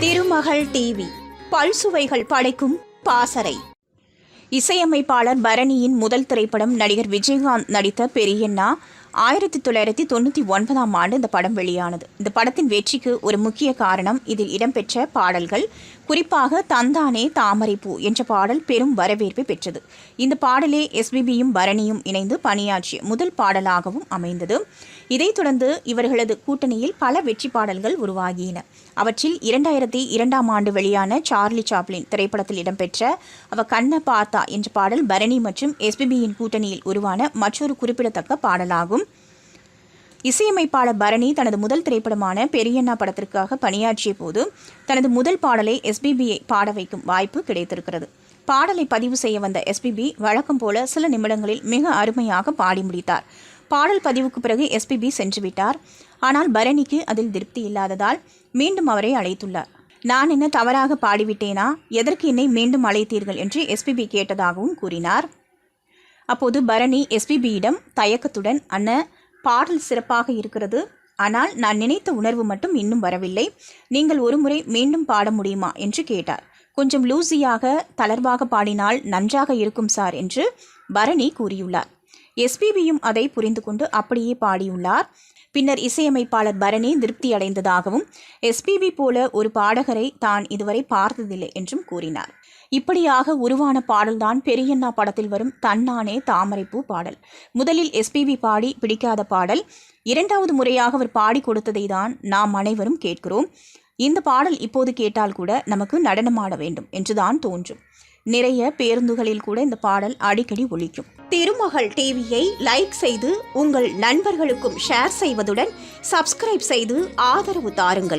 திருமகள் TV. பல்சுவைகள் படைக்கும் பாசறை. இசையமைப்பாளர் பரணியின் முதல் திரைப்படம் நடிகர் விஜயகாந்த் நடித்த பெரியண்ணா ஆயிரத்தி தொள்ளாயிரத்தி தொண்ணூற்றி ஒன்பதாம் ஆண்டு இந்த படம் வெளியானது. இந்த படத்தின் வெற்றிக்கு ஒரு முக்கிய காரணம் இதில் இடம்பெற்ற பாடல்கள் குறிப்பாக தந்தானே தாமரைப்பூ என்ற பாடல் பெரும் வரவேற்பை பெற்றது. இந்த பாடலே எஸ்பிபியும் பரணியும் இணைந்து பணியாற்றிய முதல் பாடலாகவும் அமைந்தது. இதைத் தொடர்ந்து இவர்களது கூட்டணியில் பல வெற்றி பாடல்கள் உருவாகின. அவற்றில் இரண்டாயிரத்தி இரண்டாம் ஆண்டு வெளியான சார்லி சாப்ளின் திரைப்படத்தில் இடம்பெற்ற அவ கண்ண பார்த்தா என்ற பாடல் பரணி மற்றும் எஸ்பிபியின் கூட்டணியில் உருவான மற்றொரு குறிப்பிடத்தக்க பாடலாகும். இசையமைப்பாளர் பரணி தனது முதல் திரைப்படமான பெரியண்ணா படத்திற்காக பணியாற்றிய போது தனது முதல் பாடலை எஸ்பிபியை பாட வைக்கும் வாய்ப்பு கிடைத்திருக்கிறது. பாடலை பதிவு செய்ய வந்த எஸ்பிபி வழக்கம் போல சில நிமிடங்களில் மிக அருமையாக பாடி முடித்தார். பாடல் பதிவுக்கு பிறகு எஸ்பிபி சென்றுவிட்டார் ஆனால் பரணிக்கு அதில் திருப்தி இல்லாததால் மீண்டும் அவரை அழைத்துள்ளார். நான் என்ன தவறாக பாடிவிட்டேனா? எதற்கு என்னை மீண்டும் அழைத்தீர்கள்? என்று எஸ்பிபி கேட்டதாகவும் கூறினார். அப்போது பரணி எஸ்பிபியிடம் தயக்கத்துடன் அண்ணன் பாடல் சிறப்பாக இருக்கிறது. ஆனால் நான் நினைத்த உணர்வு மட்டும் இன்னும் வரவில்லை. நீங்கள் ஒருமுறை மீண்டும் பாட முடியுமா? என்று கேட்டார். கொஞ்சம் லூசியாக தளர்வாக பாடினால் நன்றாக இருக்கும் சார் என்று பரணி கூறியுள்ளார். எஸ்பிபியும் அதை புரிந்து கொண்டு அப்படியே பாடியுள்ளார். பின்னர் இசையமைப்பாளர் பரணி திருப்தி அடைந்ததாகவும் எஸ்பிபி போல ஒரு பாடகரை தான் இதுவரை பார்த்ததில்லை என்றும் கூறினார். இப்படியாக உருவான பாடல்தான் பெரியண்ணா படத்தில் வரும் தன்னானே தாமரைப்பூ பாடல். முதலில் எஸ்பிபி பாடி பிடிக்காத பாடல். இரண்டாவது முறையாக அவர் பாடி கொடுத்ததை தான் நாம் அனைவரும் கேட்கிறோம். இந்த பாடல் இப்போது கேட்டால் கூட நமக்கு நடனமாட வேண்டும் என்றுதான் தோன்றும். நிறைய பேருந்துகளில் கூட இந்த பாடல் அடிக்கடி ஒலிக்கும். திருமகள் டிவியை லைக் செய்து உங்கள் நண்பர்களுக்கும் ஷேர் செய்வதுடன் சப்ஸ்கிரைப் செய்து ஆதரவு தாருங்கள்.